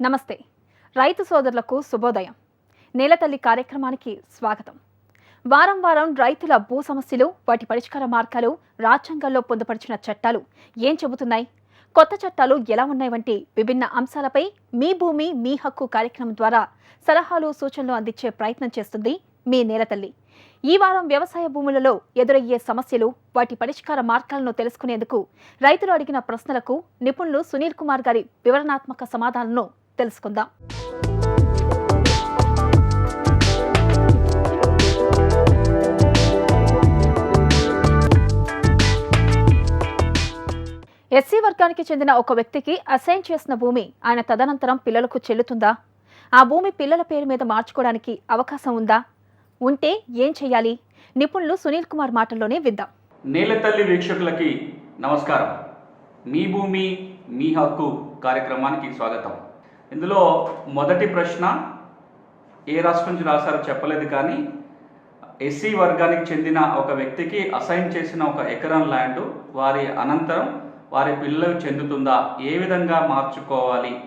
నమస్తే. రైతు సోదరులకు శుభోదయం. నేలతల్లి కార్యక్రమానికి స్వాగతం. వారం వారం రైతుల భూ సమస్యలు వాటి పరిష్కార మార్గాలు రాజ్యాంగంలో పొందుపరిచిన చట్టాలు ఏం చెబుతున్నాయి? కొత్త చట్టాలు ఎలా ఉన్నాయి వంటి విభిన్న అంశాలపై మీ భూమి మీ హక్కు కార్యక్రమం ద్వారా సలహాలు సూచనలు అందించే ప్రయత్నం చేస్తుంది మీ నేలతల్లి. ఈ వారం వ్యవసాయ భూములలో ఎదురయ్యే సమస్యలు వాటి పరిష్కార మార్గాలను తెలుసుకునేందుకు రైతులు అడిగిన ప్రశ్నలకు నిపుణులు సునీల్ కుమార్ గారి వివరణాత్మక సమాధానాలను తెలుసుకుందాం. ఎస్సీ వర్గానికి చెందిన ఒక వ్యక్తికి అసైన్ చేసిన భూమి ఆయన తదనంతరం పిల్లలకు చెల్లుతుందా? ఆ భూమి పిల్లల పేరు మీద మార్చుకోవడానికి అవకాశం ఉందా? ఉంటే ఏం చేయాలి? నిపుణులు సునీల్ కుమార్ మాటల్లోనే విద్దాం నేలతల్లి వీక్షకులకి నమస్కారం. మీ భూమి మీ హక్కు కార్యక్రమానికి స్వాగతం. ఇందులో మొదటి ప్రశ్న ఏ రాష్ట్రం నుంచి రాశారో చెప్పలేదు కానీ ఎస్సీ వర్గానికి చెందిన ఒక వ్యక్తికి అసైన్ చేసిన ఒక ఎకరం ల్యాండ్ వారి అనంతరం వారి పిల్లలకు చెందుతుందా? ఏ విధంగా మార్చుకోవాలి?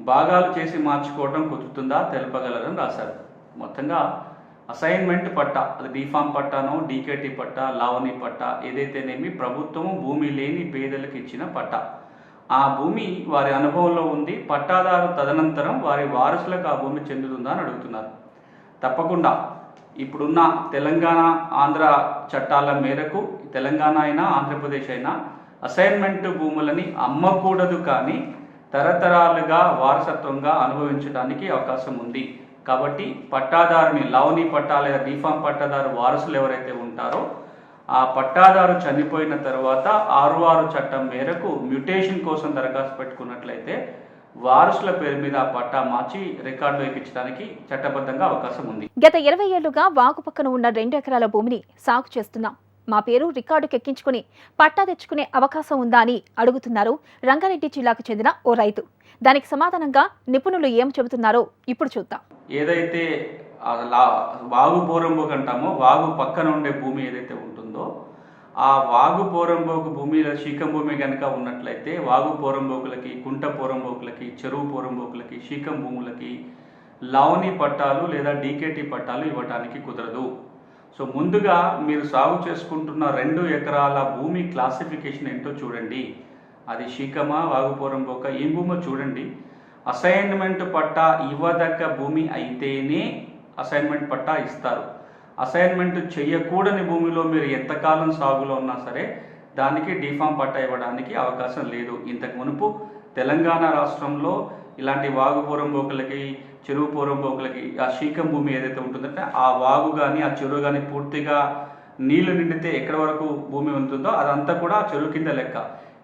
భాగాలు చేసి మార్చుకోవడం కుదురుతుందా? తెలుపగలరని రాశారు. మొత్తంగా అసైన్మెంట్ పట్ట అది డీఫామ్ పట్టానో డీకేటీ పట్ట లావణి పట్ట ఏదైతేనేమి ప్రభుత్వం భూమి లేని పేదలకు ఇచ్చిన పట్టా. ఆ భూమి వారి అనుభవంలో ఉంది పట్టాదారు తదనంతరం వారి వారసులకు ఆ భూమి చెందుతుందా అని అడుగుతున్నారు. తప్పకుండా ఇప్పుడున్న తెలంగాణ ఆంధ్ర చట్టాల మేరకు తెలంగాణ అయినా ఆంధ్రప్రదేశ్ అయినా అసైన్మెంట్ భూములని అమ్మకూడదు కానీ తరతరాలుగా వారసత్వంగా అనుభవించడానికి అవకాశం ఉంది. కాబట్టి పట్టాదారుని లవని పట్టా లేదా డిఫామ్ పట్టాదారు వారసులు ఎవరైతే ఉంటారో ఆ పట్టాదారు చనిపోయిన తర్వాత ఆరు ఆరు చట్టం మేరకు మ్యుటేషన్ కోసం దరఖాస్తు పెట్టుకున్నట్లయితే వారసుల పేరు మీద ఆ పట్టా మార్చి రికార్డు ఎక్కించడానికి చట్టబద్ధంగా అవకాశం ఉంది. గత ఇరవై ఏళ్ళుగా వాగు పక్కన ఉన్న రెండు ఎకరాల భూమిని సాగు చేస్తున్నాం. మా పేరు రికార్డుకు ఎక్కించుకుని పట్టా తెచ్చుకునే అవకాశం ఉందా అని అడుగుతున్నారు రంగారెడ్డి జిల్లాకు చెందిన ఓ రైతు. దానికి సమాధానంగా నిపుణులు ఏం చెబుతున్నారో ఇప్పుడు చూద్దాం. ఏదైతే వాగు పోరంబోకు అంటామో వాగు పక్కన ఉండే భూమి ఏదైతే ఉందో ఆ వాగు పోరంబోకు భూమిలో లేదా శీకం భూమి కనుక ఉన్నట్లయితే వాగు పోరంబోకులకి కుంట పోరంబోకులకి చెరువు పోరంబోకులకి శీకం భూములకి లవణి పట్టాలు లేదా డీకేటీ పట్టాలు ఇవ్వటానికి కుదరదు. సో ముందుగా మీరు సాగు చేసుకుంటున్న రెండు ఎకరాల భూమి క్లాసిఫికేషన్ ఏంటో చూడండి. అది శీకమా వాగుపోరంబోక ఏం భూమో చూడండి. అసైన్మెంట్ పట్టా ఇవ్వదగ్గ భూమి అయితేనే అసైన్మెంట్ పట్టా ఇస్తారు. అసైన్మెంట్ చేయకూడని భూమిలో మీరు ఎంతకాలం సాగులో ఉన్నా సరే దానికి డిఫామ్ పట్టా ఇవ్వడానికి అవకాశం లేదు. ఇంతకు మునుపు తెలంగాణ రాష్ట్రంలో ఇలాంటి వాగు పోరంబోకులకి చెరువు పోరంబోకులకి ఆ శీకం భూమి ఏదైతే ఉంటుందంటే ఆ వాగు కానీ ఆ చెరువు కానీ పూర్తిగా నీళ్ళు నిండితే ఎక్కడి వరకు భూమి ఉంటుందో అదంతా కూడా చెరువు కింద లెక్క.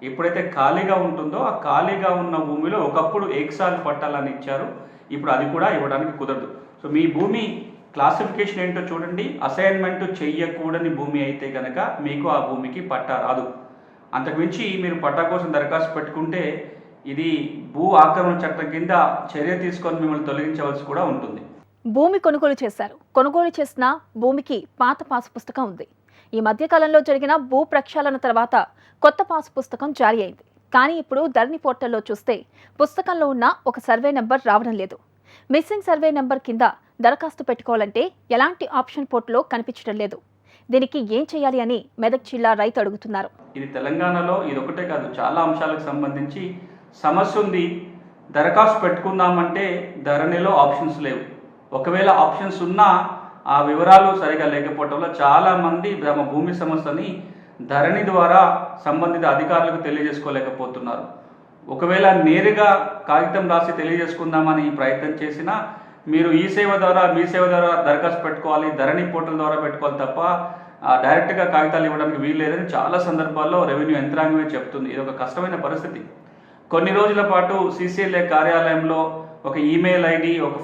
ఎప్పుడైతే ఖాళీగా ఉంటుందో ఆ ఖాళీగా ఉన్న భూమిలో ఒకప్పుడు ఏకసారి పట్టాలని ఇచ్చారు. ఇప్పుడు అది కూడా ఇవ్వడానికి కుదరదు. సో మీ భూమి క్లాసిఫికేషన్ ఏంటో చూడండి. అసైన్మెంట్ చెయ్యకూడని భూమి అయితే కనుక మీకు ఆ భూమికి పట్టా రాదు. అంతకుమించి మీరు పట్టా కోసం దరఖాస్తు పెట్టుకుంటే ఇది భూ ఆక్రమణ చట్టం కింద చర్య తీసుకొని మిమ్మల్ని తొలగించవలసి కూడా ఉంటుంది. భూమి కొనుగోలు చేశారు. కొనుగోలు చేసిన భూమికి పాత పాసు పుస్తకం ఉంది. ఈ మధ్య కాలంలో జరిగిన భూ ప్రక్షాళన తర్వాత కొత్త పాసు పుస్తకం జారీ అయింది. కానీ ఇప్పుడు ధరణి పోర్టల్లో చూస్తే పుస్తకంలో ఉన్న ఒక సర్వే నెంబర్ రావడం లేదు. మిస్సింగ్ సర్వే నెంబర్ కింద దరఖాస్తు పెట్టుకోవాలంటే ఎలాంటి ఆప్షన్ పోర్టులో కనిపించడం లేదు. దీనికి ఏం చేయాలి అని మెదక్ జిల్లా రైతు అడుగుతున్నారు. ఇది తెలంగాణలో ఇది ఒకటే కాదు చాలా అంశాలకు సంబంధించి సమస్య ఉంది. దరఖాస్తు పెట్టుకుందామంటే ధరణిలో ఆప్షన్స్ లేవు. ఒకవేళ ఆప్షన్స్ ఉన్నా ఆ వివరాలు సరిగా లేకపోవటం వల్ల చాలా తమ భూమి సమస్యని ధరణి ద్వారా సంబంధిత అధికారులకు తెలియజేసుకోలేకపోతున్నారు. ఒకవేళ నేరుగా కాగితం రాసి తెలియజేసుకుందామని ప్రయత్నం చేసినా మీరు ఈ సేవ ద్వారా మీ సేవ ద్వారా దరఖాస్తు పెట్టుకోవాలి ధరణి పోర్టల్ ద్వారా పెట్టుకోవాలి తప్ప డైరెక్ట్గా కాగితాలు ఇవ్వడానికి వీలు లేదని చాలా సందర్భాల్లో రెవెన్యూ యంత్రాంగమే చెప్తుంది. ఇది ఒక కష్టమైన పరిస్థితి. కొన్ని రోజుల పాటు సీసీఎల్ఏ కార్యాలయంలో ఒక ఈమెయిల్ ఐడి ఒక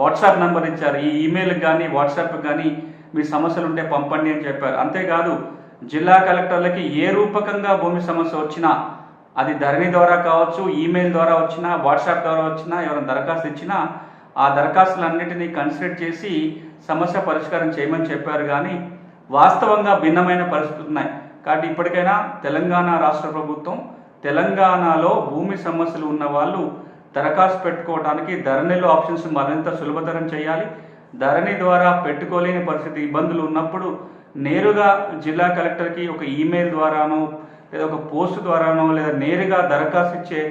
వాట్సాప్ నంబర్ ఇచ్చారు. ఈ ఈమెయిల్కి కానీ వాట్సాప్కి కానీ మీ సమస్యలు ఉంటే పంపండి అని చెప్పారు. అంతేకాదు జిల్లా కలెక్టర్లకి ఏ రూపకంగా భూమి సమస్య వచ్చినా అది ధరణి ద్వారా కావచ్చు ఈమెయిల్ ద్వారా వచ్చినా వాట్సాప్ ద్వారా వచ్చినా ఎవరైనా దరఖాస్తు ఇచ్చినా ఆ దరఖాస్తులన్నింటినీ కన్సిడర్ చేసి సమస్య పరిష్కారం చేయమని చెప్పారు కానీ వాస్తవంగా భిన్నమైన పరిస్థితులు ఉన్నాయి. కాబట్టి ఇప్పటికైనా తెలంగాణ రాష్ట్ర ప్రభుత్వం తెలంగాణలో భూమి సమస్యలు ఉన్న వాళ్ళు దరఖాస్తు పెట్టుకోవడానికి ధరణిలో ఆప్షన్స్ మరింత సులభతరం చేయాలి. ధరణి ద్వారా పెట్టుకోలేని పరిస్థితి ఇబ్బందులు ఉన్నప్పుడు నేరుగా జిల్లా కలెక్టర్కి ఒక ఈమెయిల్ ద్వారానో లేదా ఒక పోస్ట్ ద్వారానో లేదా నేరుగా దరఖాస్తు ఇచ్చే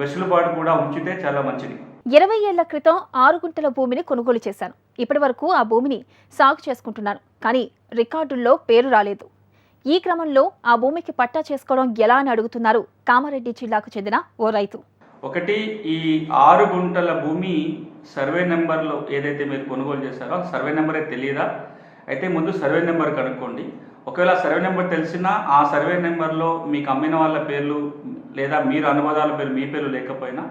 వెసులుబాటు కూడా ఉంచితే చాలా మంచిది. ఇరవై ఏళ్ళ క్రితం ఆరు గుంటల భూమిని కొనుగోలు చేశాను. ఇప్పటి వరకు ఆ భూమిని సాగు చేసుకుంటున్నాను కానీ రికార్డుల్లో పేరు రాలేదు. ఈ క్రమంలో ఆ భూమికి పట్టా చేసుకోవడం ఎలా అని అడుగుతున్నారు కామారెడ్డి జిల్లాకు చెందిన ఓ రైతు. ఒకటి ఈ ఆరు గుంటల భూమి సర్వే నెంబర్లో ఏదైతే మీరు కొనుగోలు చేశారో సర్వే నెంబరే తెలియదా అయితే ముందు సర్వే నెంబర్ కనుక్కోండి. ఒకవేళ సర్వే నెంబర్ తెలిసినా ఆ సర్వే నెంబర్లో మీకు అమ్మిన వాళ్ళ పేర్లు లేదా మీరు అనువాదాల పేరు మీ పేర్లు లేకపోయినా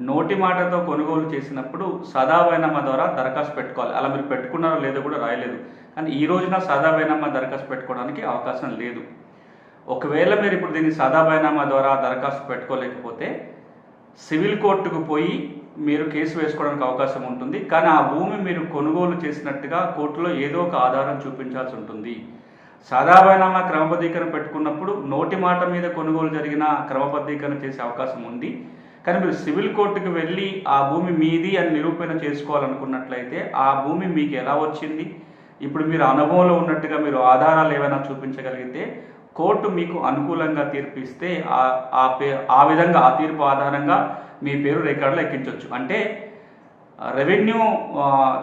నోటి మాటతో కొనుగోలు చేసినప్పుడు సదాబైనమ్మ ద్వారా దరఖాస్తు పెట్టుకోవాలి. అలా మీరు పెట్టుకున్నారో లేదో కూడా రాయలేదు. కానీ ఈ రోజున సదాబైనమ్మ దరఖాస్తు పెట్టుకోవడానికి అవకాశం లేదు. ఒకవేళ మీరు ఇప్పుడు దీన్ని సదా బైనామా ద్వారా దరఖాస్తు పెట్టుకోలేకపోతే సివిల్ కోర్టుకు పోయి మీరు కేసు వేసుకోవడానికి అవకాశం ఉంటుంది. కానీ ఆ భూమి మీరు కొనుగోలు చేసినట్టుగా కోర్టులో ఏదో ఒక ఆధారం చూపించాల్సి ఉంటుంది. సాదాబైనామా క్రమబద్ధీకరణ పెట్టుకున్నప్పుడు నోటి మాట మీద కొనుగోలు జరిగిన క్రమబద్ధీకరణ చేసే అవకాశం ఉంది. కానీ మీరు సివిల్ కోర్టుకు వెళ్ళి ఆ భూమి మీది అని నిరూపణ చేసుకోవాలనుకున్నట్లయితే ఆ భూమి మీకు ఎలా వచ్చింది? ఇప్పుడు మీరు అనుభవంలో ఉన్నట్టుగా మీరు ఆధారాలు ఏమైనా చూపించగలిగితే కోర్టు మీకు అనుకూలంగా తీర్పు ఇస్తే ఆ ఆ పే ఆ విధంగా ఆ తీర్పు ఆధారంగా మీ పేరు రికార్డులో ఎక్కించవచ్చు. అంటే రెవెన్యూ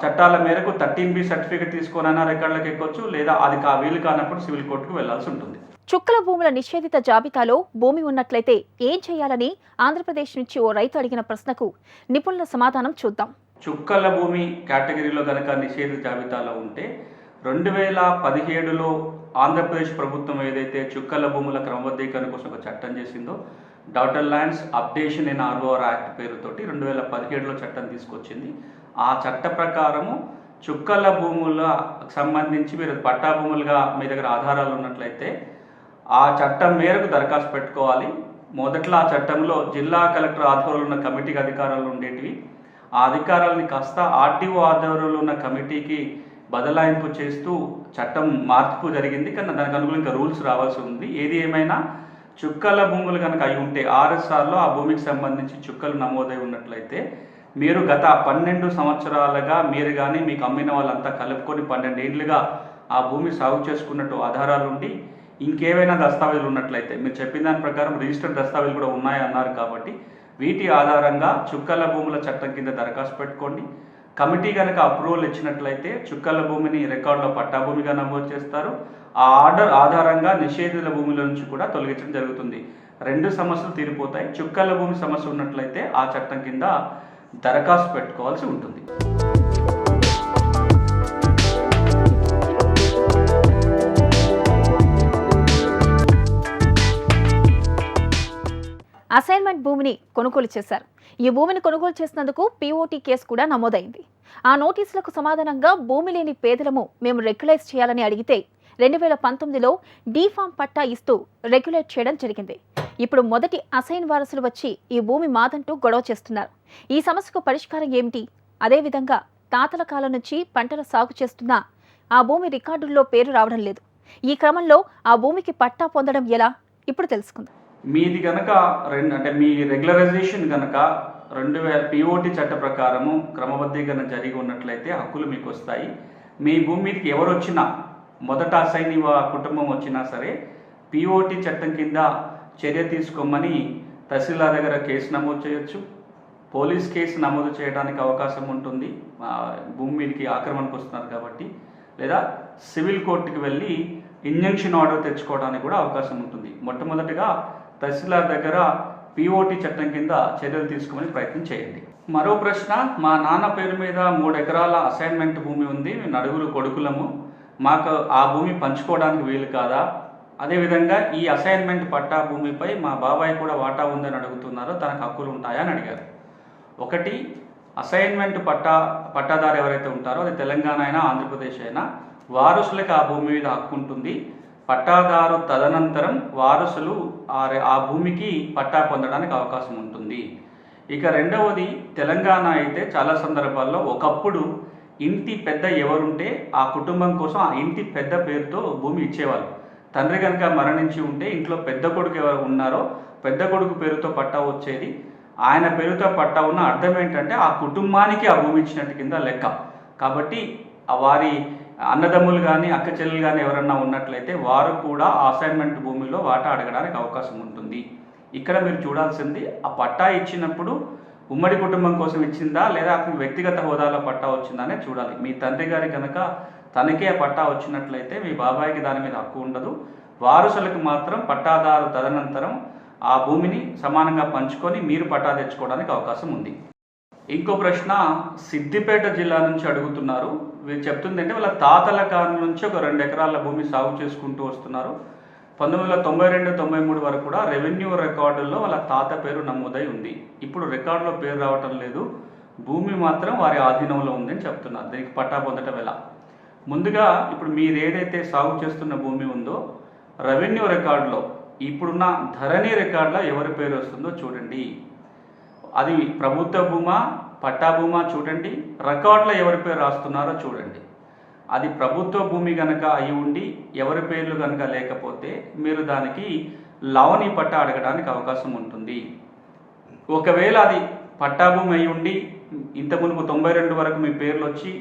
చట్టాల మేరకు థర్టీన్ బి సర్టిఫికేట్ తీసుకొనైనా రికార్డులకు ఎక్కొచ్చు లేదా అది కా వీలు కానప్పుడు సివిల్ కోర్టుకు వెళ్ళాల్సి ఉంటుంది. చుక్కల భూముల నిషేధిత జాబితాలో భూమి ఉన్నట్లయితే ఏం చేయాలని ఆంధ్రప్రదేశ్ నుంచి ఓ రైతు అడిగిన ప్రశ్నకు నిపుణుల సమాధానం చూద్దాం. చుక్కల భూమి కేటగిరీలో కనుక నిషేధ జాబితాలో ఉంటే రెండు వేల పదిహేడులో ఆంధ్రప్రదేశ్ ప్రభుత్వం ఏదైతే చుక్కల భూముల క్రమబద్ధీకరణ కోసం ఒక చట్టం చేసిందో dotted lands updation in ROR act పేరుతోటి రెండు వేల పదిహేడులో చట్టం తీసుకొచ్చింది. ఆ చట్ట ప్రకారము చుక్కల భూముల సంబంధించి మీరు పట్టా భూములుగా మీ దగ్గర ఆధారాలు ఉన్నట్లయితే ఆ చట్టం మేరకు దరఖాస్తు పెట్టుకోవాలి. మొదట్లో ఆ చట్టంలో జిల్లా కలెక్టర్ ఆధ్వర్యంలో ఉన్న కమిటీకి అధికారాలు ఉండేటివి. ఆ అధికారాలని కాస్త ఆర్టీఓ ఆధ్వర్యంలో ఉన్న కమిటీకి బదలాయింపు చేస్తూ చట్టం మార్పు జరిగింది. కానీ దానికి అనుగుణంగా రూల్స్ రావాల్సి ఉంది. ఏది ఏమైనా చుక్కల భూములు కనుక అయి ఉంటే ఆర్ఎస్ఆర్లో ఆ భూమికి సంబంధించి చుక్కలు నమోదై ఉన్నట్లయితే మీరు గత పన్నెండు సంవత్సరాలుగా మీరు కానీ మీకు అమ్మిన వాళ్ళంతా కలుపుకొని పన్నెండేండ్లుగా ఆ భూమి సాగు చేసుకున్నట్టు ఆధారాలు ఉండి ఇంకేవైనా దస్తావేజులు ఉన్నట్లయితే మీరు చెప్పిన దాని ప్రకారం రిజిస్టర్డ్ దస్తావేజులు కూడా ఉన్నాయన్నారు కాబట్టి వీటి ఆధారంగా చుక్కల భూముల చట్టం కింద దరఖాస్తు పెట్టుకోండి. కమిటీ కనుక అప్రూవల్ ఇచ్చినట్లయితే చుక్కల భూమిని రికార్డులో పట్టా భూమిగా నమోదు చేస్తారు. ఆ ఆర్డర్ ఆధారంగా నిషేధిత భూముల నుంచి కూడా తొలగించడం జరుగుతుంది. రెండు సమస్యలు తీరిపోతాయి. చుక్కల భూమి సమస్య ఉన్నట్లయితే ఆ చట్టం కింద దరఖాస్తు పెట్టుకోవాల్సి ఉంటుంది. అసైన్మెంట్ భూమిని కొనుగోలు చేశారు. ఈ భూమిని కొనుగోలు చేసినందుకు పీఓటీ కేసు కూడా నమోదైంది. ఆ నోటీసులకు సమాధానంగా భూమి లేని పేదలము మేము రెగ్యులైజ్ చేయాలని అడిగితే రెండు వేల పంతొమ్మిదిలో డీఫామ్ పట్టా ఇస్తూ రెగ్యులేట్ చేయడం జరిగింది. ఇప్పుడు మొదటి అసైన్ వారసులు వచ్చి ఈ భూమి మాదంటూ గొడవ చేస్తున్నారు. ఈ సమస్యకు పరిష్కారం ఏమిటి? అదేవిధంగా తాతల కాలం నుంచి పంటల సాగు చేస్తున్న ఆ భూమి రికార్డుల్లో పేరు రావడం లేదు. ఈ క్రమంలో ఆ భూమికి పట్టా పొందడం ఎలా? ఇప్పుడు తెలుసుకుందాం. మీది గనక రెండు అంటే మీ రెగ్యులరైజేషన్ గనక రెండు వేల పిఓటి చట్ట ప్రకారము క్రమబద్ధీకరణ జరిగి ఉన్నట్లయితే హక్కులు మీకు వస్తాయి. మీ భూమి మీదకి ఎవరు వచ్చినా మొదట అసైన్ కుటుంబం వచ్చినా సరే పిఓటి చట్టం కింద చర్య తీసుకోమని తహసీల్దార్ దగ్గర కేసు నమోదు చేయొచ్చు. పోలీస్ కేసు నమోదు చేయడానికి అవకాశం ఉంటుంది. భూమి మీదకి ఆక్రమణకు వస్తున్నారు కాబట్టి. లేదా సివిల్ కోర్టుకి వెళ్ళి ఇంజంక్షన్ ఆర్డర్ తెచ్చుకోవడానికి కూడా అవకాశం ఉంటుంది. మొట్టమొదటిగా తహసీల్దార్ దగ్గర పిఓటి చట్టం కింద చర్యలు తీసుకోమని ప్రయత్నం చేయండి. మరో ప్రశ్న మా నాన్న పేరు మీద మూడు ఎకరాల అసైన్మెంట్ భూమి ఉంది. మేము నలుగురు కొడుకులము. మాకు ఆ భూమి పంచుకోవడానికి వీలు కాదా? అదేవిధంగా ఈ అసైన్మెంట్ పట్టా భూమిపై మా బాబాయ్ కూడా వాటా ఉందని అడుగుతున్నారు. తనకు హక్కులు ఉంటాయా అని అడిగారు. ఒకటి అసైన్మెంట్ పట్టా పట్టాదారు ఎవరైతే ఉంటారో అది తెలంగాణ అయినా ఆంధ్రప్రదేశ్ అయినా వారసులకు ఆ భూమి మీద హక్కు ఉంటుంది. పట్టాదారు తదనంతరం వారసులు ఆ ఆ భూమికి పట్టా పొందడానికి అవకాశం ఉంటుంది. ఇక రెండవది తెలంగాణ అయితే చాలా సందర్భాల్లో ఒకప్పుడు ఇంటి పెద్ద ఎవరుంటే ఆ కుటుంబం కోసం ఆ ఇంటి పెద్ద పేరుతో భూమి ఇచ్చేవాళ్ళు. తండ్రి కనుక మరణించి ఉంటే ఇంట్లో పెద్ద కొడుకు ఎవరు ఉన్నారో పెద్ద కొడుకు పేరుతో పట్టా వచ్చేది. ఆయన పేరుతో పట్టా ఉన్న అర్థం ఏంటంటే ఆ కుటుంబానికి ఆ భూమి ఇచ్చినట్టు కింద లెక్క. కాబట్టి వారి అన్నదమ్ములు కానీ అక్క చెల్లెలు కానీ ఎవరన్నా ఉన్నట్లయితే వారు కూడా అసైన్మెంట్ భూమిలో వాటా అడగడానికి అవకాశం ఉంటుంది. ఇక్కడ మీరు చూడాల్సింది ఆ పట్టా ఇచ్చినప్పుడు ఉమ్మడి కుటుంబం కోసం ఇచ్చిందా లేదా అతని వ్యక్తిగత హోదాలో పట్టా వచ్చిందా అనేది చూడాలి. మీ తండ్రి గారి కనుక తనకే పట్టా వచ్చినట్లయితే మీ బాబాయికి దాని మీద హక్కు ఉండదు. వారసులకు మాత్రం పట్టాదారు తదనంతరం ఆ భూమిని సమానంగా పంచుకొని మీరు పట్టా తెచ్చుకోవడానికి అవకాశం ఉంది. ఇంకో ప్రశ్న సిద్దిపేట జిల్లా నుంచి అడుగుతున్నారు. వీరు చెప్తుంది అంటే వాళ్ళ తాతల కాలం నుంచి ఒక రెండు ఎకరాల భూమి సాగు చేసుకుంటూ వస్తున్నారు. పంతొమ్మిది వందల తొంభై రెండు తొంభై మూడు వరకు కూడా రెవెన్యూ రికార్డుల్లో వాళ్ళ తాత పేరు నమోదై ఉంది. ఇప్పుడు రికార్డులో పేరు రావటం లేదు. భూమి మాత్రం వారి ఆధీనంలో ఉందని చెప్తున్నారు. దీనికి పట్టా పొందటం ఎలా? ముందుగా ఇప్పుడు మీరు ఏదైతే సాగు చేస్తున్న భూమి ఉందో రెవెన్యూ రికార్డులో ఇప్పుడున్న ధరణి రికార్డులో ఎవరి పేరు వస్తుందో చూడండి. అది ప్రభుత్వ భూమా పట్టా భూమా చూడండి. రికార్డులో ఎవరి పేరు రాస్తున్నారో చూడండి. అది ప్రభుత్వ భూమి కనుక అయి ఉండి ఎవరి పేర్లు కనుక లేకపోతే మీరు దానికి లవణి పట్టా అడగడానికి అవకాశం ఉంటుంది. ఒకవేళ అది పట్టా భూమి అయి ఉండి ఇంత మునుపు తొంభై రెండు వరకు మీ పేర్లు వచ్చి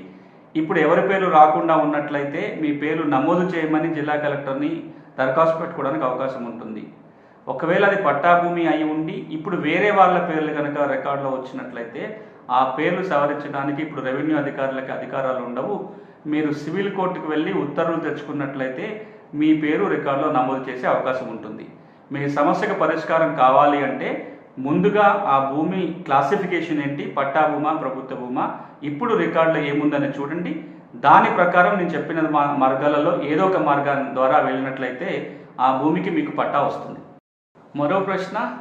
ఇప్పుడు ఎవరి పేర్లు రాకుండా ఉన్నట్లయితే మీ పేర్లు నమోదు చేయమని జిల్లా కలెక్టర్ని దరఖాస్తు పెట్టుకోవడానికి అవకాశం ఉంటుంది. ఒకవేళ అది పట్టా భూమి అయి ఉండి ఇప్పుడు వేరే వాళ్ళ పేర్లు కనుక రికార్డులో వచ్చినట్లయితే ఆ పేర్లు సవరించడానికి ఇప్పుడు రెవెన్యూ అధికారులకి అధికారాలు ఉండవు. మీరు సివిల్ కోర్టుకు వెళ్ళి ఉత్తర్వులు తెచ్చుకున్నట్లయితే మీ పేరు రికార్డులో నమోదు చేసే అవకాశం ఉంటుంది. మీ సమస్యకు పరిష్కారం కావాలి అంటే ముందుగా ఆ భూమి క్లాసిఫికేషన్ ఏంటి? పట్టా భూమా ప్రభుత్వ భూమా? ఇప్పుడు రికార్డులో ఏముందని చూడండి. దాని ప్రకారం నేను చెప్పిన మా- మార్గాలలో ఏదో ఒక మార్గం ద్వారా వెళ్ళినట్లయితే ఆ భూమికి మీకు పట్టా వస్తుంది. మరో ప్రశ్న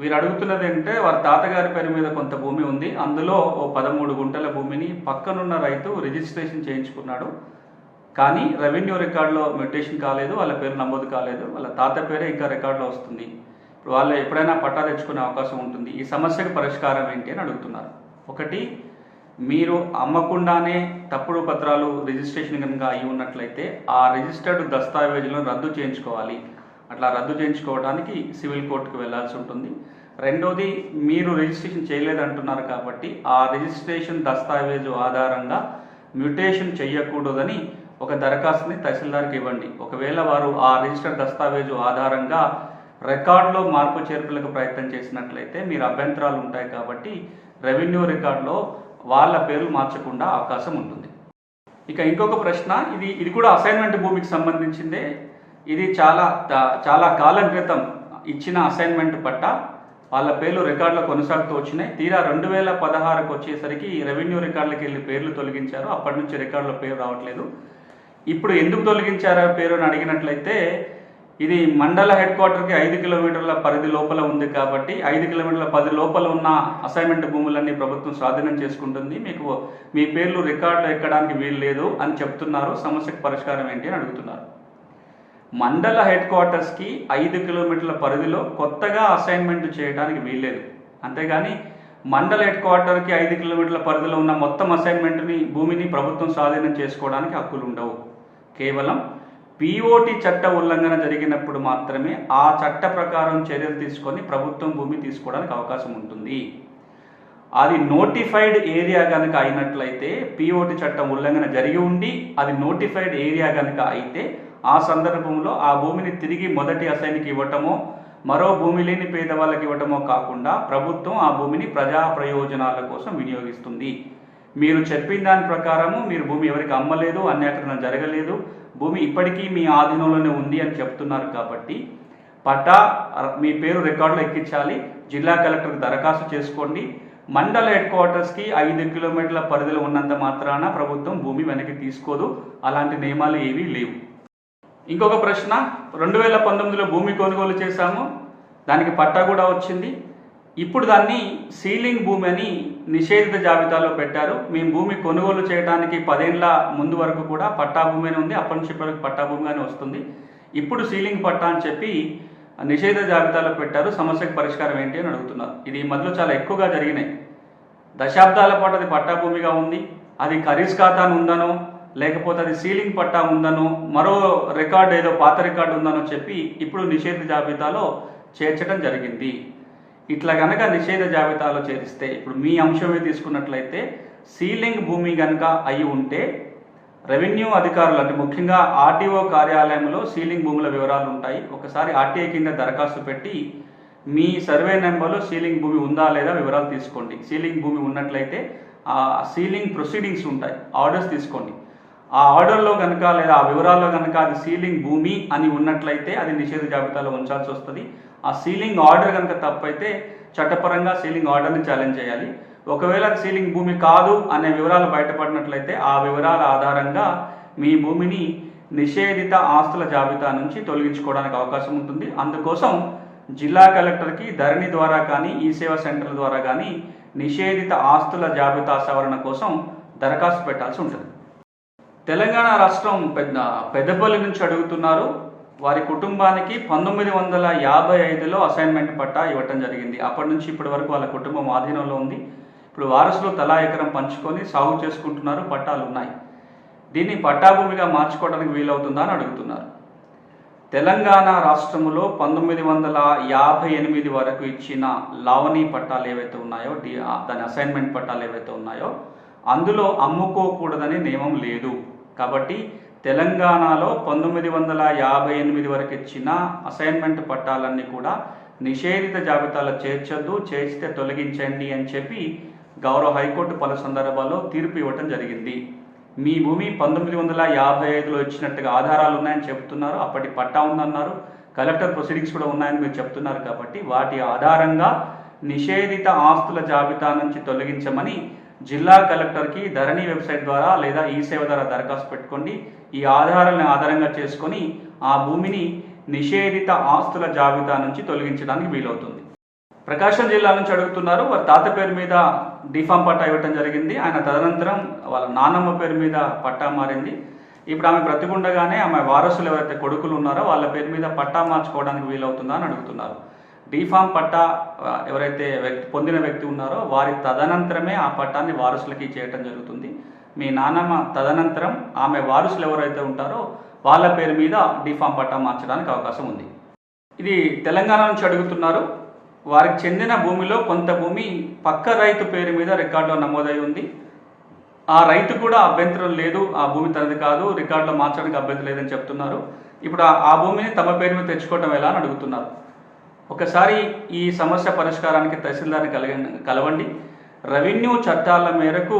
వీరు అడుగుతున్నది ఏంటంటే వారి తాతగారి పేరు మీద కొంత భూమి ఉంది. అందులో ఓ పదమూడు గుంటల భూమిని పక్కనున్న రైతు రిజిస్ట్రేషన్ చేయించుకున్నాడు. కానీ రెవెన్యూ రికార్డులో మ్యూటేషన్ కాలేదు వాళ్ళ పేరు నమోదు కాలేదు వాళ్ళ తాత పేరే ఇంకా రికార్డులో వస్తుంది. ఇప్పుడు వాళ్ళు ఎప్పుడైనా పట్టా తెచ్చుకునే అవకాశం ఉంటుంది. ఈ సమస్యకు పరిష్కారం ఏంటి అని అడుగుతున్నారు. ఒకటి మీరు అమ్మకుండానే తప్పుడు పత్రాలు రిజిస్ట్రేషన్ కనుక అయి ఉన్నట్లయితే ఆ రిజిస్టర్డ్ దస్తావేజులను రద్దు చేయించుకోవాలి. అట్లా రద్దు చేయించుకోవడానికి సివిల్ కోర్టుకు వెళ్ళాల్సి ఉంటుంది. రెండోది మీరు రిజిస్ట్రేషన్ చేయలేదంటున్నారు కాబట్టి ఆ రిజిస్ట్రేషన్ దస్తావేజు ఆధారంగా మ్యూటేషన్ చేయకూడదని ఒక దరఖాస్తుని తహసీల్దార్కి ఇవ్వండి. ఒకవేళ వారు ఆ రిజిస్టర్ దస్తావేజు ఆధారంగా రికార్డులో మార్పు చేర్పులకు ప్రయత్నం చేసినట్లయితే మీరు అభ్యంతరాలు ఉంటాయి కాబట్టి రెవెన్యూ రికార్డులో వాళ్ళ పేర్లు మార్చకుండా అవకాశం ఉంటుంది. ఇక ఇంకొక ప్రశ్న ఇది ఇది కూడా అసైన్మెంట్ భూమికి సంబంధించిందే. ఇది చాలా చాలా కాలం క్రితం ఇచ్చిన అసైన్మెంట్ పట్ట. వాళ్ళ పేర్లు రికార్డులో కొనసాగుతూ వచ్చినాయి. తీరా రెండు వేల పదహారుకు వచ్చేసరికి రెవెన్యూ రికార్డులకు వెళ్ళి పేర్లు తొలగించారు. అప్పటి నుంచి రికార్డులో పేరు రావట్లేదు. ఇప్పుడు ఎందుకు తొలగించారా పేరు అని అడిగినట్లయితే ఇది మండల హెడ్ క్వార్టర్కి ఐదు కిలోమీటర్ల పరిధి లోపల ఉంది కాబట్టి ఐదు కిలోమీటర్ల పది లోపల ఉన్న అసైన్మెంట్ భూములన్నీ ప్రభుత్వం స్వాధీనం చేసుకుంటుంది. మీకు మీ పేర్లు రికార్డులు ఎక్కడానికి వీలు లేదు అని చెప్తున్నారు. సమస్యకు పరిష్కారం ఏంటి అని అడుగుతున్నారు. మండల హెడ్ క్వార్టర్స్కి ఐదు కిలోమీటర్ల పరిధిలో కొత్తగా అసైన్మెంట్ చేయడానికి వీల్లేదు. అంతేగాని మండల హెడ్ క్వార్టర్కి ఐదు కిలోమీటర్ల పరిధిలో ఉన్న మొత్తం అసైన్మెంట్ని భూమిని ప్రభుత్వం స్వాధీనం చేసుకోవడానికి హక్కులు ఉండవు. కేవలం పిఓటి చట్ట ఉల్లంఘన జరిగినప్పుడు మాత్రమే ఆ చట్ట ప్రకారం చర్యలు తీసుకొని ప్రభుత్వం భూమి తీసుకోవడానికి అవకాశం ఉంటుంది. అది నోటిఫైడ్ ఏరియా కనుక అయినట్లయితే పిఓటి చట్టం ఉల్లంఘన జరిగి ఉండి అది నోటిఫైడ్ ఏరియా కనుక అయితే ఆ సందర్భంలో ఆ భూమిని తిరిగి మొదటి అసైన్కి ఇవ్వటమో మరో భూమి లేని పేదవాళ్ళకి ఇవ్వటమో కాకుండా ప్రభుత్వం ఆ భూమిని ప్రజా ప్రయోజనాల కోసం వినియోగిస్తుంది. మీరు చెప్పిన దాని ప్రకారము మీరు భూమి ఎవరికి అమ్మలేదు అన్యాకరణ జరగలేదు భూమి ఇప్పటికీ మీ ఆధీనంలోనే ఉంది అని చెప్తున్నారు కాబట్టి పట్టా మీ పేరు రికార్డులో ఎక్కించాలి జిల్లా కలెక్టర్కి దరఖాస్తు చేసుకోండి. మండల హెడ్ క్వార్టర్స్కి ఐదు కిలోమీటర్ల పరిధిలో ఉన్నంత మాత్రాన ప్రభుత్వం భూమి వెనక్కి తీసుకోదు. అలాంటి నియమాలు ఏవీ లేవు. ఇంకొక ప్రశ్న రెండు వేల పంతొమ్మిదిలో భూమి కొనుగోలు చేశాము దానికి పట్టా కూడా వచ్చింది. ఇప్పుడు దాన్ని సీలింగ్ భూమి అని నిషేధిత జాబితాలో పెట్టారు. మేము భూమి కొనుగోలు చేయడానికి పదేళ్ళ ముందు వరకు కూడా పట్టా భూమి అని ఉంది. అప్పటి నుంచి ఇప్పటివరకు పట్టా భూమి అని వస్తుంది. ఇప్పుడు సీలింగ్ పట్టా అని చెప్పి నిషేధ జాబితాలో పెట్టారు. సమస్యకు పరిష్కారం ఏంటి అని అడుగుతున్నారు. ఇది ఈ మధ్యలో చాలా ఎక్కువగా జరిగినాయి. దశాబ్దాల పాటు అది పట్టా భూమిగా ఉంది. అది ఖరీజ్ ఖాతా అని ఉందనో లేకపోతే అది సీలింగ్ పట్టా ఉందనో మరో రికార్డు ఏదో పాత రికార్డు ఉందనో చెప్పి ఇప్పుడు నిషేధ జాబితాలో చేర్చడం జరిగింది. ఇట్లా కనుక నిషేధ జాబితాలో చేరిస్తే ఇప్పుడు మీ అంశమే తీసుకున్నట్లయితే సీలింగ్ భూమి కనుక అయి ఉంటే రెవెన్యూ అధికారులు అంటే ముఖ్యంగా ఆర్టీఓ కార్యాలయంలో సీలింగ్ భూముల వివరాలు ఉంటాయి. ఒకసారి ఆర్టీఐ కింద దరఖాస్తు పెట్టి మీ సర్వే నెంబర్లో సీలింగ్ భూమి ఉందా లేదా వివరాలు తీసుకోండి. సీలింగ్ భూమి ఉన్నట్లయితే ఆ సీలింగ్ ప్రొసీడింగ్స్ ఉంటాయి. ఆర్డర్స్ తీసుకోండి. ఆ ఆర్డర్లో కనుక లేదా ఆ వివరాల్లో కనుక అది సీలింగ్ భూమి అని ఉన్నట్లయితే అది నిషేధ జాబితాలో ఉంచాల్సి వస్తుంది. ఆ సీలింగ్ ఆర్డర్ కనుక తప్పైతే చట్టపరంగా సీలింగ్ ఆర్డర్ని ఛాలెంజ్ చేయాలి. ఒకవేళ అది సీలింగ్ భూమి కాదు అనే వివరాలు బయటపడినట్లయితే ఆ వివరాల ఆధారంగా మీ భూమిని నిషేధిత ఆస్తుల జాబితా నుంచి తొలగించుకోవడానికి అవకాశం ఉంటుంది. అందుకోసం జిల్లా కలెక్టర్కి ధరణి ద్వారా కానీ ఈ సేవా సెంటర్ ద్వారా కానీ నిషేధిత ఆస్తుల జాబితా సవరణ కోసం దరఖాస్తు పెట్టాల్సి ఉంటుంది. తెలంగాణ రాష్ట్రం పెద్ద పెద్దపల్లి నుంచి అడుగుతున్నారు. వారి కుటుంబానికి పంతొమ్మిది వందల యాభై ఐదులో అసైన్మెంట్ పట్టా ఇవ్వటం జరిగింది. అప్పటి నుంచి ఇప్పటి వరకు వాళ్ళ కుటుంబం ఆధీనంలో ఉంది. ఇప్పుడు వారసులు తలా ఎకరం పంచుకొని సాగు చేసుకుంటున్నారు. పట్టాలు ఉన్నాయి. దీన్ని పట్టాభూమిగా మార్చుకోవడానికి వీలవుతుందా అని అడుగుతున్నారు. తెలంగాణ రాష్ట్రంలో పంతొమ్మిది వందల యాభై ఎనిమిది వరకు ఇచ్చిన లావణీ పట్టాలు ఏవైతే ఉన్నాయో దాని అసైన్మెంట్ పట్టాలు ఏవైతే ఉన్నాయో అందులో అమ్ముకోకూడదనే నియమం లేదు. కాబట్టి తెలంగాణలో పంతొమ్మిది వందల యాభై ఎనిమిది వరకు ఇచ్చిన అసైన్మెంట్ పట్టాలన్నీ కూడా నిషేధిత జాబితాలో చేర్చొద్దు చేర్చితే తొలగించండి అని చెప్పి గౌరవ హైకోర్టు పలు సందర్భాల్లో తీర్పు ఇవ్వటం జరిగింది. మీ భూమి పంతొమ్మిది వందల యాభై ఐదులో ఇచ్చినట్టుగా ఆధారాలు ఉన్నాయని చెప్తున్నారు అప్పటి పట్టా ఉందన్నారు కలెక్టర్ ప్రొసీడింగ్స్ కూడా ఉన్నాయని మీరు చెప్తున్నారు కాబట్టి వాటి ఆధారంగా నిషేధిత ఆస్తుల జాబితా నుంచి తొలగించమని జిల్లా కలెక్టర్కి ధరణి వెబ్సైట్ ద్వారా లేదా ఈ సేవ ద్వారా దరఖాస్తు పెట్టుకోండి. ఈ ఆధారాలను ఆధారంగా చేసుకొని ఆ భూమిని నిషేధిత ఆస్తుల జాబితా నుంచి తొలగించడానికి వీలవుతుంది. ప్రకాశం జిల్లా నుంచి అడుగుతున్నారు. వారి తాత పేరు మీద డిఫామ్ పట్టా ఇవ్వటం జరిగింది. ఆయన తదనంతరం వాళ్ళ నానమ్మ పేరు మీద పట్టా మారింది. ఇప్పుడు ఆమె బ్రతికుండగానే ఆమె వారసులు ఎవరైతే కొడుకులు ఉన్నారో వాళ్ళ పేరు మీద పట్టా మార్చుకోవడానికి వీలవుతుందా అని అడుగుతున్నారు. డీఫామ్ పట్టా ఎవరైతే వ్యక్తి పొందిన వ్యక్తి ఉన్నారో వారి తదనంతరమే ఆ పట్టాన్ని వారసులకి చేయటం జరుగుతుంది. మీ నాన్నమ్మ తదనంతరం ఆమె వారసులు ఎవరైతే ఉంటారో వాళ్ళ పేరు మీద డిఫామ్ పట్టా మార్చడానికి అవకాశం ఉంది. ఇది తెలంగాణ నుంచి అడుగుతున్నారు. వారికి చెందిన భూమిలో కొంత భూమి పక్క రైతు పేరు మీద రికార్డులో నమోదై ఉంది. ఆ రైతు కూడా అభ్యంతరం లేదు ఆ భూమి తనది కాదు రికార్డులో మార్చడానికి అభ్యంతరం లేదని చెప్తున్నారు. ఇప్పుడు ఆ భూమిని తమ పేరు మీద తెచ్చుకోవటం ఎలా అని అడుగుతున్నారు? ఒకసారి ఈ సమస్య పరిష్కారానికి తహసీల్దార్ని కలిగ కలవండి. రెవెన్యూ చట్టాల మేరకు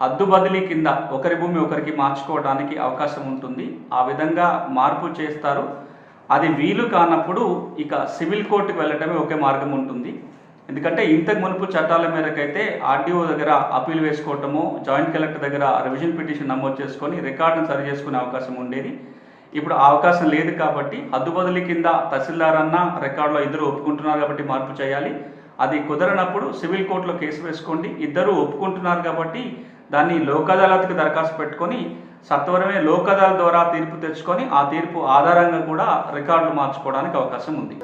హద్దు బదిలీ కింద ఒకరి భూమి ఒకరికి మార్చుకోవడానికి అవకాశం ఉంటుంది. ఆ విధంగా మార్పు చేస్తారు. అది వీలు కానప్పుడు ఇక సివిల్ కోర్టుకు వెళ్ళటమే ఒకే మార్గం ఉంటుంది. ఎందుకంటే ఇంతకు మునుపు చట్టాల మేరకైతే ఆర్డీఓ దగ్గర అప్పీల్ వేసుకోవటము జాయింట్ కలెక్టర్ దగ్గర రివిజన్ పిటిషన్ నమోదు చేసుకొని రికార్డును సరి చేసుకునే అవకాశం ఉండేది. ఇప్పుడు ఆ అవకాశం లేదు కాబట్టి హద్దు బదిలీ కింద తహసీల్దార్ అన్న రికార్డులో ఇద్దరు ఒప్పుకుంటున్నారు కాబట్టి మార్పు చేయాలి. అది కుదరనప్పుడు సివిల్ కోర్టులో కేసు వేసుకోండి. ఇద్దరు ఒప్పుకుంటున్నారు కాబట్టి దాన్ని లోక్ అదాలత్కి దరఖాస్తు పెట్టుకొని సత్వరమే లోక్ అదాలత్ ద్వారా తీర్పు తెచ్చుకొని ఆ తీర్పు ఆధారంగా కూడా రికార్డులు మార్చుకోవడానికి అవకాశం ఉంది.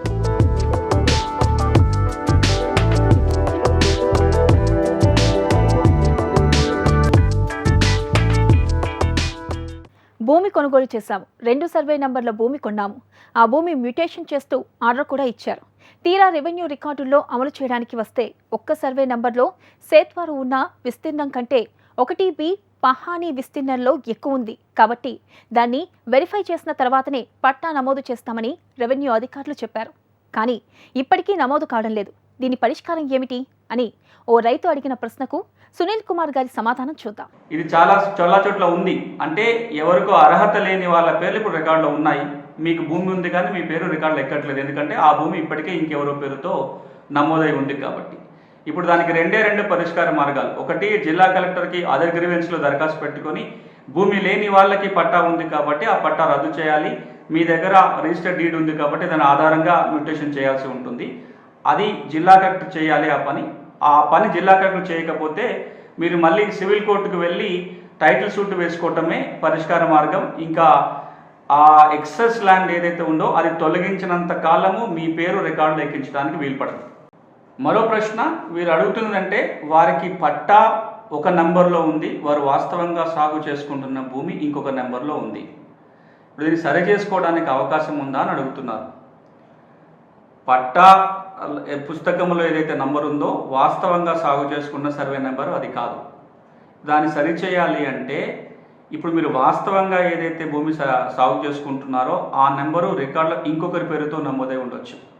భూమి కొనుగోలు చేశాము. రెండు సర్వే నంబర్ల భూమి కొన్నాము. ఆ భూమి మ్యూటేషన్ చేస్తూ ఆర్డర్ కూడా ఇచ్చారు. తీరా రెవెన్యూ రికార్డుల్లో అమలు చేయడానికి వస్తే ఒక్క సర్వే నంబర్లో సేత్వారు ఉన్న విస్తీర్ణం కంటే ఒకటి బి పహానీ విస్తీర్ణంలో ఎక్కువ ఉంది. కాబట్టి దాన్ని వెరిఫై చేసిన తర్వాతనే పట్టా నమోదు చేస్తామని రెవెన్యూ అధికారులు చెప్పారు. కానీ ఇప్పటికీ నమోదు కావడం లేదు. దీని పరిష్కారం ఏమిటి అని ఓ రైతు అడిగిన ప్రశ్నకు సునీల్ కుమార్ గారి సమాధానం చూద్దాం. ఇది చాలా చాలా చోట్ల ఉంది. అంటే ఎవరికో అర్హత లేని వాళ్ళ పేర్లు ఇప్పుడు రికార్డులో ఉన్నాయి. మీకు భూమి ఉంది కానీ మీ పేరు రికార్డులో ఎక్కట్లేదు. ఎందుకంటే ఆ భూమి ఇప్పటికే ఇంకెవరో పేరుతో నమోదై ఉంది కాబట్టి. ఇప్పుడు దానికి రెండే రెండు పరిష్కార మార్గాలు. ఒకటి జిల్లా కలెక్టర్కి అదర్ గ్రీవెన్స్లో దరఖాస్తు పెట్టుకొని భూమి లేని వాళ్ళకి పట్టా ఉంది కాబట్టి ఆ పట్టా రద్దు చేయాలి. మీ దగ్గర రిజిస్టర్ డీడ్ ఉంది కాబట్టి దాని ఆధారంగా మ్యూటేషన్ చేయాల్సి ఉంటుంది. అది జిల్లా కలెక్టర్ చేయాలి ఆ పని. ఆ పని జిల్లా కలెక్టర్ చేయకపోతే మీరు మళ్ళీ సివిల్ కోర్టుకు వెళ్ళి టైటిల్ సూట్ వేసుకోవటమే పరిష్కార మార్గం. ఇంకా ఆ ఎక్సెస్ ల్యాండ్ ఏదైతే ఉందో అది తొలగించినంత కాలము మీ పేరు రికార్డులు ఎక్కించడానికి వీలుపడదు. మరో ప్రశ్న వీరు అడుగుతున్నదంటే వారికి పట్టా ఒక నెంబర్లో ఉంది. వారు వాస్తవంగా సాగు చేసుకుంటున్న భూమి ఇంకొక నెంబర్లో ఉంది. ఇప్పుడు దీన్ని సరి చేసుకోవడానికి అవకాశం ఉందా అని అడుగుతున్నారు. పట్టా పుస్తకంలో ఏదైతే నంబర్ ఉందో వాస్తవంగా సాగు చేసుకున్న సర్వే నెంబర్ అది కాదు. దాన్ని సరిచేయాలి అంటే ఇప్పుడు మీరు వాస్తవంగా ఏదైతే భూమి సా- సాగు చేసుకుంటున్నారో ఆ నెంబరు రికార్డులో ఇంకొకరి పేరుతో నమోదై ఉండొచ్చు.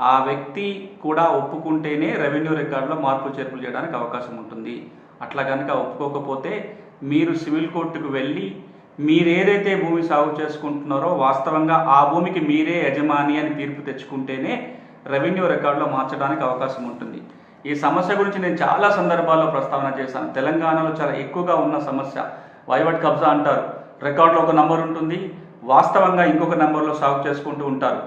ఆ వ్యక్తి కూడా ఒప్పుకుంటేనే రెవెన్యూ రికార్డులో మార్పులు చేర్పులు చేయడానికి అవకాశం ఉంటుంది. అట్లా కనుక ఒప్పుకోకపోతే మీరు సివిల్ కోర్టుకు వెళ్ళి మీరేదైతే భూమి సాగు చేసుకుంటున్నారో వాస్తవంగా ఆ భూమికి మీరే యజమాని అని తీర్పు తెచ్చుకుంటేనే రెవెన్యూ రికార్డులో మార్చడానికి అవకాశం ఉంటుంది. ఈ సమస్య గురించి నేను చాలా సందర్భాల్లో ప్రస్తావన చేశాను. తెలంగాణలో చాలా ఎక్కువగా ఉన్న సమస్య వైవట్ కబ్జా అంటారు. రికార్డులో ఒక నంబర్ ఉంటుంది. వాస్తవంగా ఇంకొక నెంబర్లో సాగు చేసుకుంటూ ఉంటారు.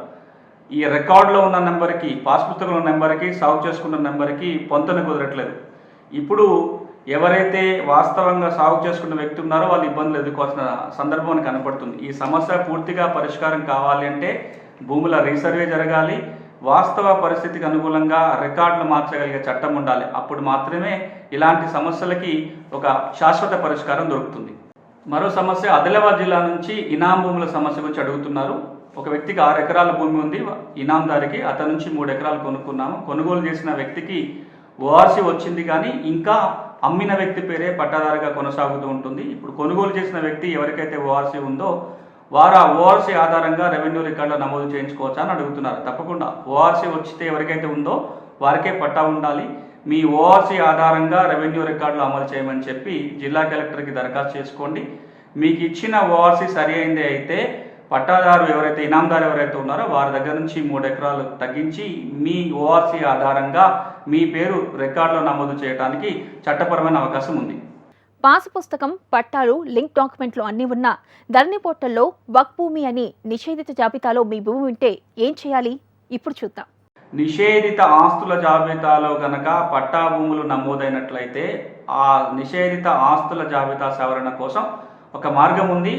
ఈ రికార్డులో ఉన్న నెంబర్కి పాస్ పుస్తకంలో నెంబర్కి సాగు చేసుకున్న నెంబర్కి పొంతన కుదరట్లేదు. ఇప్పుడు ఎవరైతే వాస్తవంగా సాగు చేసుకున్న వ్యక్తి ఉన్నారో వాళ్ళు ఇబ్బందులు ఎదుర్కోవాల్సిన సందర్భం మనకు కనపడుతుంది. ఈ సమస్య పూర్తిగా పరిష్కారం కావాలి అంటే భూముల రీసర్వే జరగాలి. వాస్తవ పరిస్థితికి అనుగుణంగా రికార్డులు మార్చగలిగే చట్టం ఉండాలి. అప్పుడు మాత్రమే ఇలాంటి సమస్యలకి ఒక శాశ్వత పరిష్కారం దొరుకుతుంది. మరో సమస్య ఆదిలాబాద్ జిల్లా నుంచి ఇనాం భూముల సమస్య గురించి అడుగుతున్నారు. ఒక వ్యక్తికి ఆరు ఎకరాల భూమి ఉంది. ఇనాందారికి అతని నుంచి మూడు ఎకరాలు కొనుక్కున్నాము. కొనుగోలు చేసిన వ్యక్తికి ఓఆర్సీ వచ్చింది కానీ ఇంకా అమ్మిన వ్యక్తి పేరే పట్టాదారుగా కొనసాగుతూ ఉంటుంది. ఇప్పుడు కొనుగోలు చేసిన వ్యక్తి ఎవరికైతే ఓఆర్సీ ఉందో వారు ఆ ఓఆర్సీ ఆధారంగా రెవెన్యూ రికార్డులో నమోదు చేయించుకోవచ్చా అని అడుగుతున్నారు. తప్పకుండా. ఓఆర్సీ వచ్చితే ఎవరికైతే ఉందో వారికే పట్టా ఉండాలి. మీ ఓఆర్సీ ఆధారంగా రెవెన్యూ రికార్డులు అమలు చేయమని చెప్పి జిల్లా కలెక్టర్కి దరఖాస్తు చేసుకోండి. మీకు ఇచ్చిన ఓఆర్సీ సరి అయింది అయితే పట్టాదారు ఎవరైతే ఇనాందారు ఎవరైతే ఉన్నారో వారి దగ్గర నుంచి మూడు ఎకరాలు తగ్గించి మీ ఓఆర్సీ ఆధారంగా మీ పేరు రికార్డులో నమోదు చేయడానికి చట్టపరమైన అవకాశం ఉంది. పాసు పుస్తకం పట్టాలు లింక్ డాక్యుమెంట్లు అన్నీ ఉన్నా ధరణి పోర్టల్లో వక్ భూమి అని నిషేధిత జాబితాలో మీ భూమి ఉంటే ఏం చేయాలి? ఇప్పుడు చూద్దాం. నిషేధిత ఆస్తుల జాబితాలో గనక పట్టా భూములు నమోదైనట్లయితే ఆ నిషేధిత ఆస్తుల జాబితా సవరణ కోసం ఒక మార్గం ఉంది.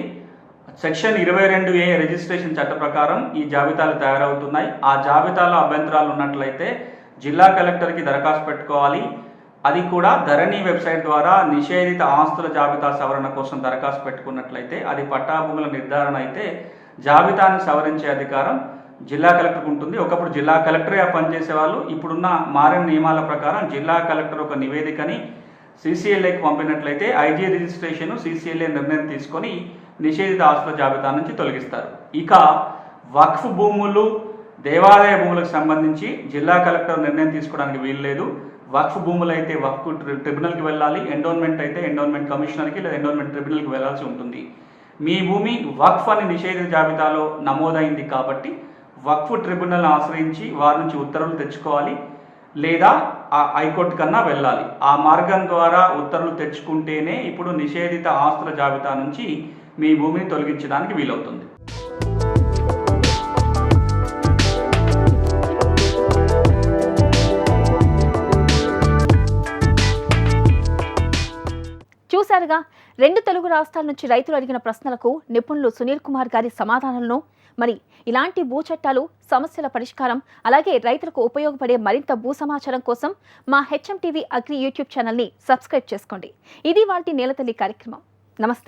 సెక్షన్ ఇరవై రెండు ఏ రిజిస్ట్రేషన్ చట్ట ప్రకారం ఈ జాబితాలు తయారవుతున్నాయి. ఆ జాబితాలో అభ్యంతరాలు ఉన్నట్లయితే జిల్లా కలెక్టర్కి దరఖాస్తు పెట్టుకోవాలి. అది కూడా ధరణి వెబ్సైట్ ద్వారా నిషేధిత ఆస్తుల జాబితా సవరణ కోసం దరఖాస్తు పెట్టుకున్నట్లయితే అది పట్టాభూముల నిర్ధారణ అయితే జాబితాను సవరించే అధికారం జిల్లా కలెక్టర్కు ఉంటుంది. ఒకప్పుడు జిల్లా కలెక్టరే పనిచేసే వాళ్ళు ఇప్పుడున్న మారిన నియమాల ప్రకారం జిల్లా కలెక్టర్ ఒక నివేదికని సీసీఎల్ఏకి పంపినట్లయితే ఐజీ రిజిస్ట్రేషన్ సీసీఎల్ఏ నిర్ణయం తీసుకొని నిషేధిత ఆస్తుల జాబితా నుంచి తొలగిస్తారు. ఇక వక్ఫ్ భూములు దేవాలయ భూములకు సంబంధించి జిల్లా కలెక్టర్ నిర్ణయం తీసుకోవడానికి వీలు లేదు వక్ఫ్ భూములు అయితే వక్ఫ్ ట్రి- ట్రిబ్యునల్కి వెళ్ళాలి ఎండోన్మెంట్ అయితే ఎండోన్మెంట్ కమిషనర్కి లేదా ఎండోన్మెంట్ ట్రిబ్యునల్కి వెళ్ళాల్సి ఉంటుంది. మీ భూమి వక్ఫ్ అని నిషేధిత జాబితాలో నమోదైంది కాబట్టి వక్ఫ్ ట్రిబ్యునల్ ఆశ్రయించి వారి నుంచి ఉత్తర్వులు తెచ్చుకోవాలి లేదా ఆ హైకోర్టు కన్నా వెళ్ళాలి. ఆ మార్గం ద్వారా ఉత్తర్వులు తెచ్చుకుంటేనే ఇప్పుడు నిషేధిత ఆస్తుల జాబితా నుంచి మీ భూమిని తొలగించడానికి వీలవుతుంది. చూశారుగా రెండు తెలుగు రాష్ట్రాల నుంచి రైతులు అడిగిన ప్రశ్నలకు నిపుణులు సునీల్ కుమార్ గారి సమాధానాలను మరి ఇలాంటి భూ చట్టాలు సమస్యల పరిష్కారం అలాగే రైతులకు ఉపయోగపడే మరింత భూ సమాచారం కోసం మా హెచ్ఎం టీవీ అగ్రి యూట్యూబ్ ఛానల్ని సబ్స్క్రైబ్ చేసుకోండి. ఇది వాటి నేలతల్లి కార్యక్రమం. నమస్తే.